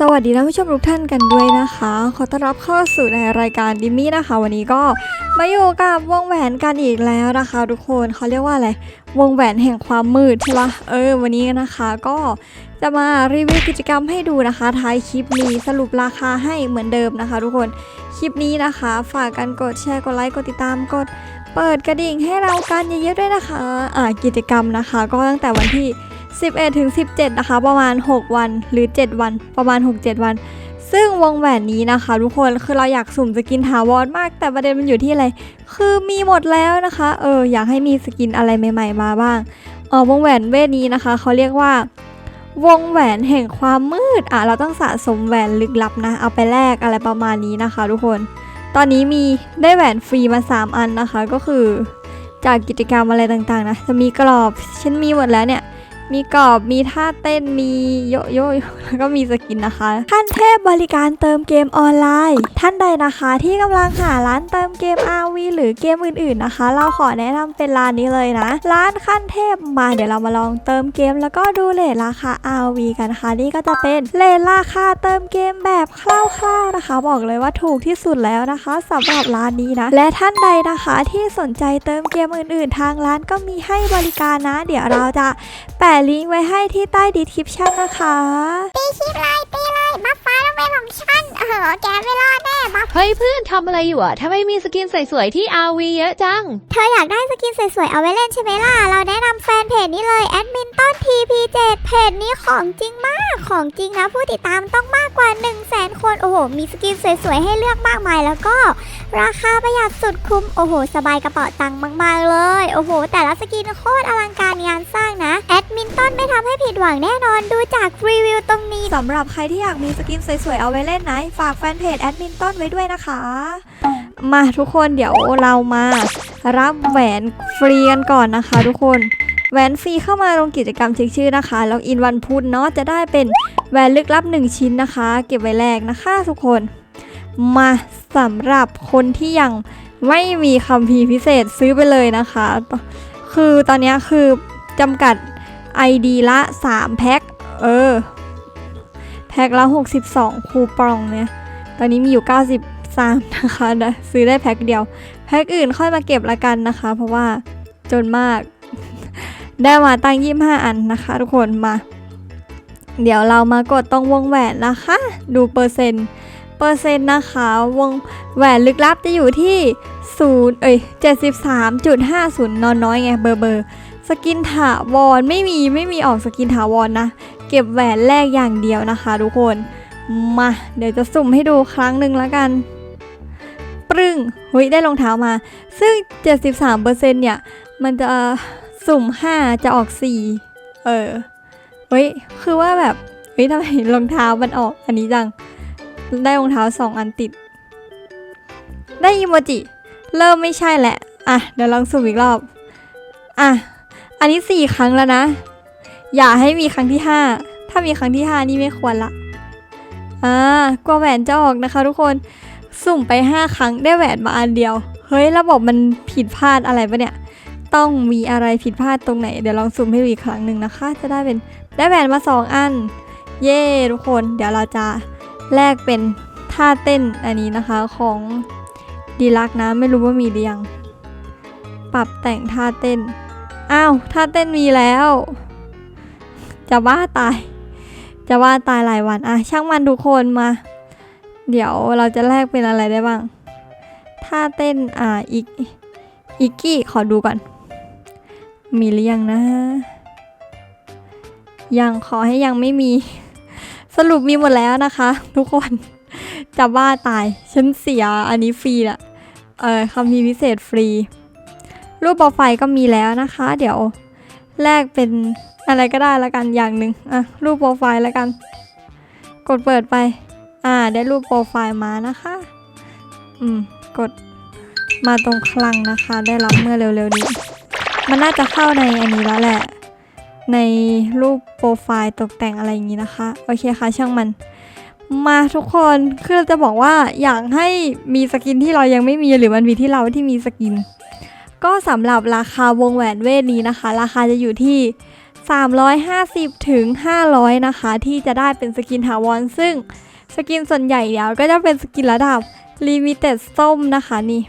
สวัสดีท่านผู้ชมทุกท่านกันด้วยนะคะ ขอต้อนรับเข้าสู่ในรายการดิมมี่นะคะ วันนี้ก็มาอยู่กับวงแหวนกันอีกแล้วนะคะ ทุกคนเขาเรียกว่าอะไรวงแหวนแห่งความมืดใช่ปะเออ วันนี้นะคะก็จะมารีวิวกิจกรรมให้ดูนะคะท้ายคลิปนี้สรุปราคาให้เหมือนเดิมนะคะ ทุกคนคลิปนี้นะคะ ฝากกันกดแชร์กดไลค์กดติดตามกด เปิดกระดิ่งให้เรากันเยอะๆด้วยนะคะอ่ากิจกรรมนะคะ ก็ตั้งแต่วันที่ 11ถึง17 นะคะ ประมาณ 6 วันหรือ 7 วัน ประมาณ 6-7 วัน ซึ่งวงแหวนนี้นะคะ ทุกคนคือเราอยากสุ่มสกินถาวรมาก แต่ประเด็นมันอยู่ที่อะไร คือมีหมดแล้วนะคะ เอออยากให้มีสกินอะไรใหม่ ๆ มาบ้างเออวงแหวนเวทนี้นะคะเขาเรียกว่าวงแหวนแห่งความมืดอะเราต้องสะสมแหวนลึกลับนะ เอาไปแลกอะไรประมาณนี้นะคะ ทุกคน ตอนนี้มีได้แหวนฟรีมา 3 อันนะคะ ก็คือจากกิจกรรมอะไรต่างๆนะ จะมีกรอบฉันมีหมดแล้วเนี่ย มีกรอบมีท่าเต้นมีโยโย่แล้วก็มีสกินนะคะ ขั้นเทพบริการเติมเกมออนไลน์ ท่านใดนะคะที่กำลังหาร้านเติมเกม RV หรือเกมอื่นๆนะคะ เราขอแนะนำเป็นร้านนี้เลยนะ ร้านขั้นเทพมาเดี๋ยวเรามาลองเติมเกม แล้วก็ดูเลทราคา RV กันนะคะนี่ก็จะเป็นเลทราคาเติมเกมแบบคร่าวๆ นะคะบอกเลยว่าถูกที่สุดแล้วนะคะสำหรับร้านนี้นะ และท่านใดนะคะที่สนใจเติมเกมอื่นๆ ทางร้านก็มีให้บริการนะ เดี๋ยวเราจะแปะลิงก์ไว้ให้ที่ใต้ดีคริปชั่นนะคะตีคลิปไลยตีเลยบัฟฟ้าต้องเป็นของฉันเออแกไม่รอดแน่ บัฟเฮ้ยเพื่อนทำอะไรอยู่อะทำไมมีสกินสวยๆที่ RV เยอะจัง เธออยากได้สกินสวยๆเอาไว้เล่นใช่ไหมล่ะ เราแนะนำแฟนเพจนี้เลยแอดมินต้น TP7 เพจนี้ของจริงมาก ของจริงนะผู้ติดตามต้องมากกว่า 1 0 0 0 0แสนคน โอ้โห มีสกินสวยๆให้เลือกมากมายแล้วก็ ราคาประหยัดสุดคุ้ม โอ้โห สบายกระเป๋าตังค์มากๆเลย โอ้โห แต่ละสกินโคตรอลังการงานสร้างนะแอด มินต้นไม่ทำให้ผิดหวังแน่นอนดูจากรีวิวตรงนี้สำหรับใครที่อยากมีสกินสวยๆเอาไว้เล่นนะฝากแฟนเพจแอดมินต้นไว้ด้วยนะคะ มาทุกคนเดี๋ยวเรามารับแหวนฟรีกันก่อนนะคะ ทุกคนแหวนฟรีเข้ามาลงกิจกรรมเช็คชื่อนะคะล็อกอินวันพุธเนาะจะได้เป็นแหวนลึกลับ 1 ชิ้นนะคะ เก็บไว้แลกนะคะทุกคน มาสำหรับคนที่ยังไม่มีคัมภีร์พิเศษซื้อไปเลยนะคะ คือตอนนี้คือจำกัด ID ละ 3 แพ็ค เออ แพ็คละ 62 คูปองเนี่ย ตอนนี้มีอยู่ 93 นะคะนะซื้อได้แพ็คเดียว แพ็คอื่นค่อยมาเก็บละกันนะคะ เพราะว่าจนมาก ได้มาตั้ง 25 อันนะคะ ทุกคนมา เดี๋ยวเรามากดตรงวงแหวนนะคะ ดูเปอร์เซ็นต์ เปอร์เซ็นต์นะคะ วงแหวนลึกลับจะอยู่ที่ 0เอ้ย73.50 นอนน้อยไงเบอร์เบอร์สกินถาวรไม่มีไม่มีออกสกินถาวรนะ เก็บแหวนแรกอย่างเดียวนะคะทุกคน มาเดี๋ยวจะสุ่มให้ดูครั้งหนึ่งแล้วกัน ปรึ้งเฮ้ยได้รองเท้ามา ซึ่ง 73%เนี่ย มันจะสุ่ม 5 จะออก 4 เออเฮ้ยคือว่าแบบเฮ้ยทำไมรองเท้ามันออกอันนี้จัง ได้รองเท้า 2 อันติด ได้อีโมจิ เริ่มไม่ใช่แหละ อะ เดี๋ยวลองสุ่มอีกรอบ อะ อันนี้สี่ครั้งแล้วนะ อย่าให้มีครั้งที่ห้า ถ้ามีครั้งที่ห้านี่ไม่ควรละ อ่ากลัวแหวนจะออกนะคะทุกคน สุ่มไปห้าครั้งได้แหวนมาอันเดียว เฮ้ย ระบบมันผิดพลาดอะไรปะเนี่ย ต้องมีอะไรผิดพลาดตรงไหน เดี๋ยวลองสุ่มให้ดูอีกครั้งหนึ่งนะคะ จะได้เป็นได้แหวนมาสองอัน เย่ทุกคน เดี๋ยวเราจะแลกเป็นท่าเต้นอันนี้นะคะของ ดีลักนะไม่รู้ว่ามีหรือยัง ปรับแต่งท่าเต้น อ้าวท่าเต้นมีแล้ว จะบ้าตาย จะบ้าตายหลายวันอะช่างมันทุกคนมา เดี๋ยวเราจะแลกเป็นอะไรได้บ้าง ท่าเต้นอ่าอีกอีกกี้ขอดูก่อน มีหรือยังนะ ยังขอให้ยังไม่มี สรุปมีหมดแล้วนะคะ ทุกคนจะบ้าตาย ฉันเสียอันนี้ฟรีละ เออคำพีพิเศษฟรี รูปโปรไฟล์ก็มีแล้วนะคะ เดี๋ยวแลกเป็นอะไรก็ได้ละกันอย่างหนึ่งอะรูปโปรไฟล์ล้วกัน กดเปิดไป อ่า ได้รูปโปรไฟล์มานะคะ อืม กดมาตรงคลังนะคะ ได้รับเมื่อเร็วๆนี้ มันน่าจะเข้าในอันนี้แล้วแหละ ในรูปโปรไฟล์ตกแต่งอะไรอย่างนี้นะคะ โอเคค่ะช่างมัน มาทุกคนคือเราจะบอกว่าอยากให้มีสกินที่เรายังไม่มีหรือมันมีที่เราที่มีสกิน ก็สำหรับราคาวงแหวนเวทนี้นะคะ ราคาจะอยู่ที่ 350ถึง500 นะคะ ที่จะได้เป็นสกินถาวรซึ่งสกินส่วนใหญ่เดี๋ยวก็จะเป็นสกินระดับลิมิเต็ดส้มนะคะนี่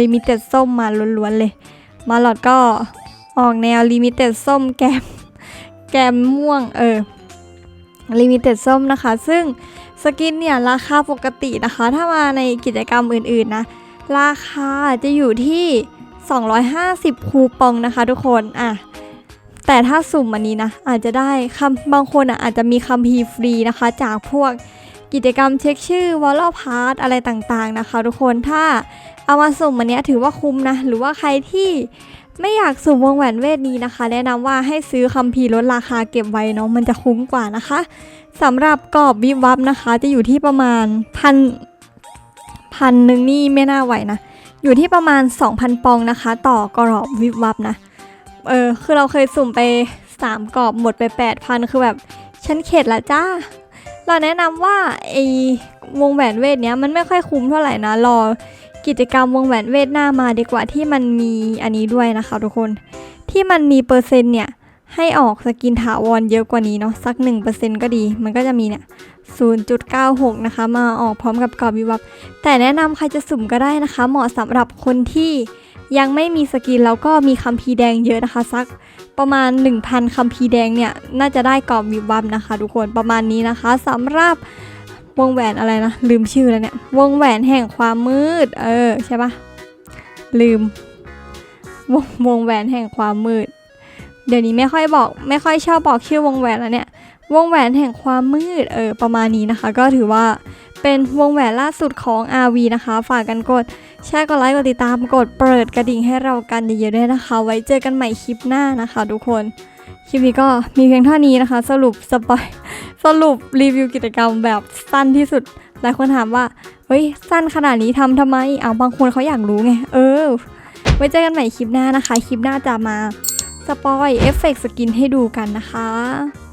ลิมิเต็ดส้มมาล้วนๆเลย มาหลอดก็ออกแนวลิมิเต็ดส้มแกมแกมม่วงเออลิมิเต็ดส้มนะคะ ซึ่ง สกินเนี่ยราคาปกตินะคะ ถ้ามาในกิจกรรมอื่นๆนะ ราคาจะอยู่ที่ 250 คูปองนะคะทุกคนอะแต่ถ้าสุ่มอันนี้นะ อาจจะได้คำบางคนอะอาจจะมีคัมภีฟรีนะคะ จากพวกกิจกรรมเช็คชื่อวอลล์พาร์ตอะไรต่างๆนะคะ ทุกคนถ้าเอามาสุ่มอันนี้ถือว่าคุ้มนะ หรือว่าใครที่ ไม่อยากสุ่มวงแหวนเวทนี้นะคะ แนะนำว่าให้ซื้อคัมภีร์ลดราคาเก็บไว้เนาะมันจะคุ้มกว่านะคะสำหรับกรอบวิบวับนะคะ จะอยู่ที่ประมาณพันพันหนึ่งนี่ไม่น่าไหวนะ อยู่ที่ประมาณ 2,000 ปองนะคะ ต่อกรอบวิบวับนะ เออคือเราเคยสุ่มไป 3 กรอบหมดไป 8,000 คือแบบฉันเข็ดละจ้า เราแนะนำว่าไอวงแหวนเวทเนี้ยมันไม่ค่อยคุ้มเท่าไหร่นะรอ กิจกรรมวงแหวนเวทหน้ามาดีกว่าที่มันมีอันนี้ด้วยนะคะทุกคน ที่มันมีเปอร์เซ็นต์เนี่ย ให้ออกสกินถาวรเยอะกว่านี้เนาะสัก 1%ก็ดี มันก็จะมีเนี่ย 0.96 นะคะ มาออกพร้อมกับกรอบวิวับแต่แนะนำใครจะสุ่มก็ได้นะคะ เหมาะสำหรับคนที่ยังไม่มีสกินแล้วก็มีคัมภีแดงเยอะนะคะ สักประมาณ 1,000คัมภีแดงเนี่ย น่าจะได้กรอบวิบวับนะคะ ทุกคนประมาณนี้นะคะสำหรับ วงแหวนอะไรนะ ลืมชื่อแล้วเนี่ย วงแหวนแห่งความมืด เออ ใช่ปะลืม วงวงแหวนแห่งความมืด เดี๋ยวนี้ไม่ค่อยบอก ไม่ค่อยชอบบอกชื่อวงแหวนแล้วเนี่ย วงแหวนแห่งความมืด เออ ประมาณนี้นะคะ ก็ถือว่าเป็นวงแหวนล่าสุดของ RV นะคะ ฝากกันกดแชร์กดไลค์กดติดตามกดเปิดกระดิ่งให้เรากันเยอะๆด้วยนะคะ ไว้เจอกันใหม่คลิปหน้านะคะ ทุกคน คลิปนี้ก็มีเพียงเท่านี้นะคะ สรุปสปอยสรุปรีวิวกิจกรรมแบบสั้นที่สุดหลายคนถามว่าเฮ้ยสั้นขนาดนี้ทำทำไมเอาบางคนเขาอยากรู้ไง เออ ไว้เจอกันใหม่คลิปหน้านะคะ คลิปหน้าจะมาสปอยเอฟเฟกต์สกินให้ดูกันนะคะ